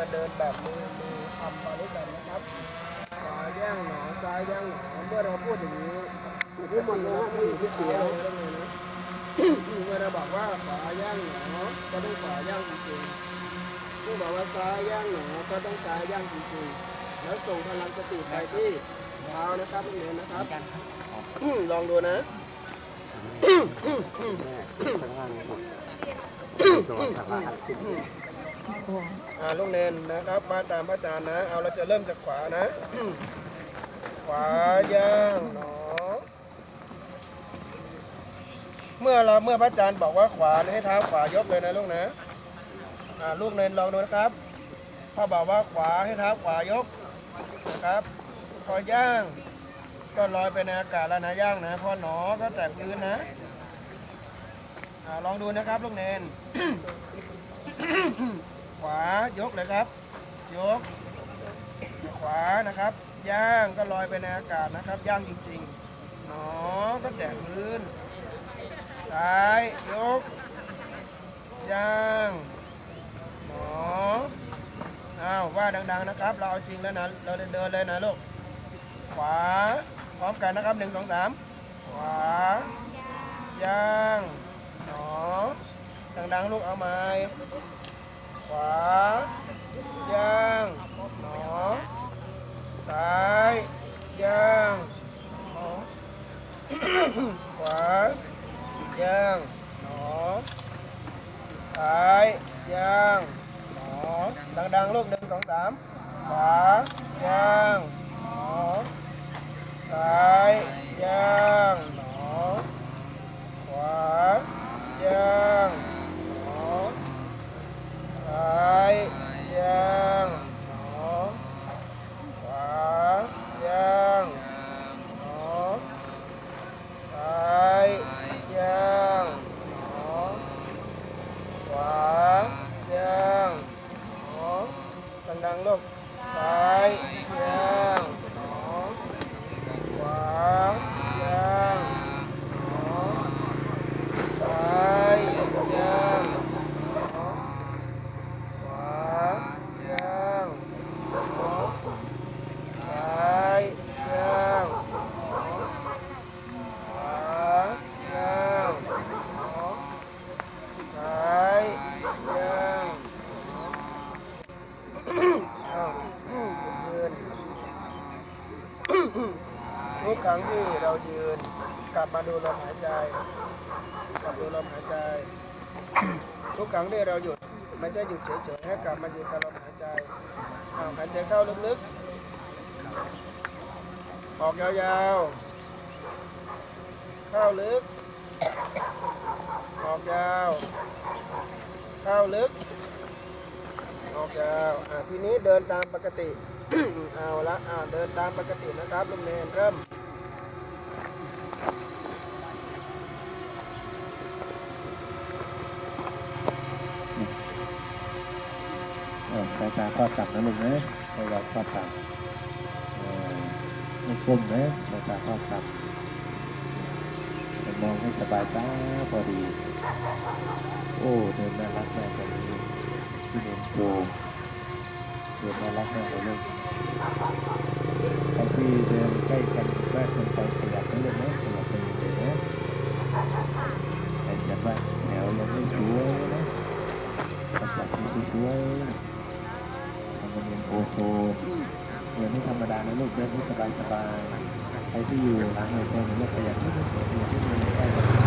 จะเดินแบบมือมือทำมาด้วยกันนะครับขวาแย่งหนอซ้ายแย่งหนอเมื่อเราพูดอย่างนี้อยู่ที่มันนะไม่อยู่ที่เสียเลยนะเมื่อเราบอกว่าขวาแย่งหนอก็ต้องขวาแย่งจริงๆผู้บอกว่าซ้ายแย่งหนอก็ต้องซ้ายแย่งจริงๆแล้วส่งพลังสติไปที่เท้านะครับนักเรียนนะครับ ลองดูนะ อ่าลูกเนนนะครับมาตามพระอาจารย์นะ เอาเราจะเริ่มจากขวานะ ขวาย่างหนอเมื่อเราเมื่อพระอาจารย์บอกว่าขวาให้เท้าขวายกเลยนะลูกนะอ่าลูกเนนลองดูนะครับพ่อบอกว่าขวาให้เท้าขวายกนะครับพอย่างก็ลอยไปในอากาศแล้วนะย่างนะพอหนอก็แตะพื้นนะอ่าลองดูนะครับลูกเนน ขวายกเลยครับ ยกขวานะครับ ย่างก็ลอยไปในอากาศนะครับ ย่างจริงๆหนอก็แตะพื้น ซ้ายยก ย่างหนออ้าวว่าดัง ๆนะครับ เราเอาจริงแล้วนะ เราเดินเลยนะลูก ขวา พร้อมกันนะครับหนึ่งสองสามขวา ย่างหนอดังๆลูกเอาไหม ขวาย่างหนอซ้ายย่างหนอขวา ย่างหนอ ซ้าย ย่างหนอ ดังๆลูกหนึ่งสองสามขวา ย่างหนอ ซ้าย ย่างหนอ ขวา ย่างหนอ ซ้ายย่างหนอ ขวาย่างหนอ ซ้ายย่างหนอ ขวาย่างหนอ ดังๆลูก ซ้ายย่างหนอ ขวาย่างหนอ ซ้ายย่างหนอ ขวาย่างหนอซ้ายย่างหนอขวาย่างหนอซ้ายย่างหนออ้าวยืน ทุ กครั้งที่เรายืนกลับมาดูลมหายใจกลับดูลมหายใจ ทุกครั้งที่เราหยุดไม่ใช่หยุดเฉยๆให้กลับมาหยุดกับลมหายใจเอาหายใจเข้าลึกๆออกยาวๆ เข้าลึก ออกยาว เข้าลึก ออกยาวทีนี้เดินตามปกติ เอาละเดินตามปกตินะครับลุงเนนเริ่ม เออสาย ตาข้อต่ำนะลุงนะพยายามข้อต่ำไม่ก้มนะสายตาข้อต่ำมองให้สบายตาพอดี โอ้เดินน่ารักมากเลยพี่เดินโชว์เดินน่ารักมากเลยลูกบางที่เดินใกล้กันมากเกินไปขยับไม่เลยนะขยับไปเลยนะขยับว่าแถวยังไม่สวยนะขยับที่สวย วันเยนโอโซเปิดไม่ธรรมดานะลูกเดินให้สบายสบายใครที่อยู่หลังเวทีเนี่ยประหยัดที่สุดประหยัดที่สุดได้